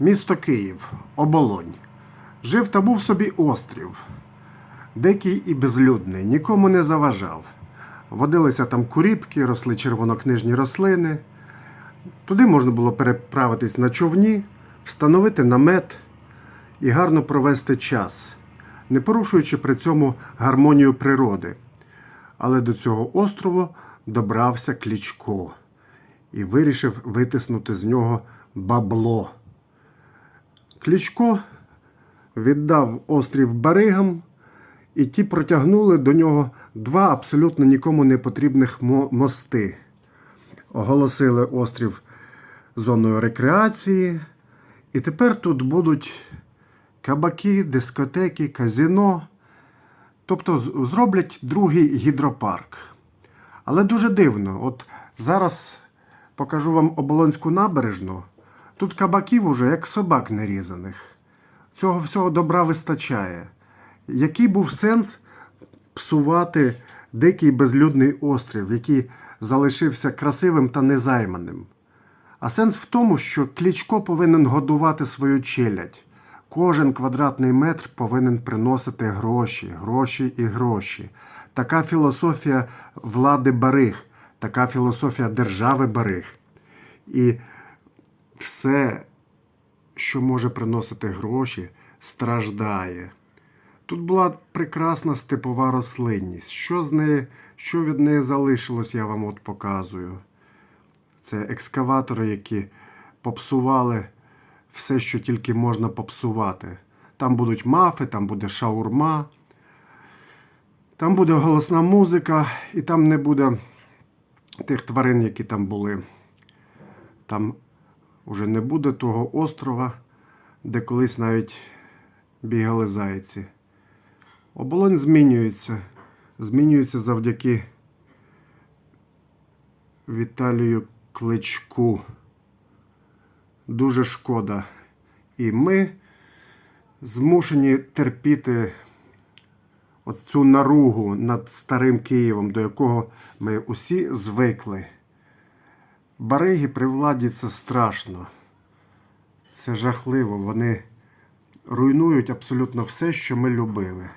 Місто Київ, оболонь. Жив та був собі острів, дикий і безлюдний, нікому не заважав. Водилися там куріпки, росли червонокнижні рослини. Туди можна було переправитись на човні, встановити намет і гарно провести час, не порушуючи при цьому гармонію природи. Але до цього острову добрався Клічко і вирішив витиснути з нього бабло. Клічко віддав острів баригам, і ті протягнули до нього два абсолютно нікому не потрібних мости. Оголосили острів зоною рекреації, і тепер тут будуть кабаки, дискотеки, казино. Тобто зроблять другий гідропарк. Але дуже дивно. От зараз покажу вам оболонську набережну. Тут кабаків уже як собак нерізаних. Цього всього добра вистачає. Який був сенс псувати дикий безлюдний острів, який залишився красивим та незайманим? А сенс в тому, що Клічко повинен годувати свою челядь. Кожен квадратний метр повинен приносити гроші, гроші і гроші. Така філософія влади бариг, така філософія держави бариг. І все, що може приносити гроші, страждає. Тут була прекрасна степова рослинність. Що з неї, що від неї залишилось, я вам от показую. Це екскаватори, які попсували все, що тільки можна попсувати. Там будуть мафи, там буде шаурма, там буде голосна музика, і там не буде тих тварин, які там були. Там уже не буде того острова, де колись навіть бігали зайці. Оболонь змінюється. Змінюється завдяки Віталію Кличку. Дуже шкода. І ми змушені терпіти от цю наругу над старим Києвом, до якого ми усі звикли. Бариги при владі це страшно. Це жахливо. Вони руйнують абсолютно все, що ми любили.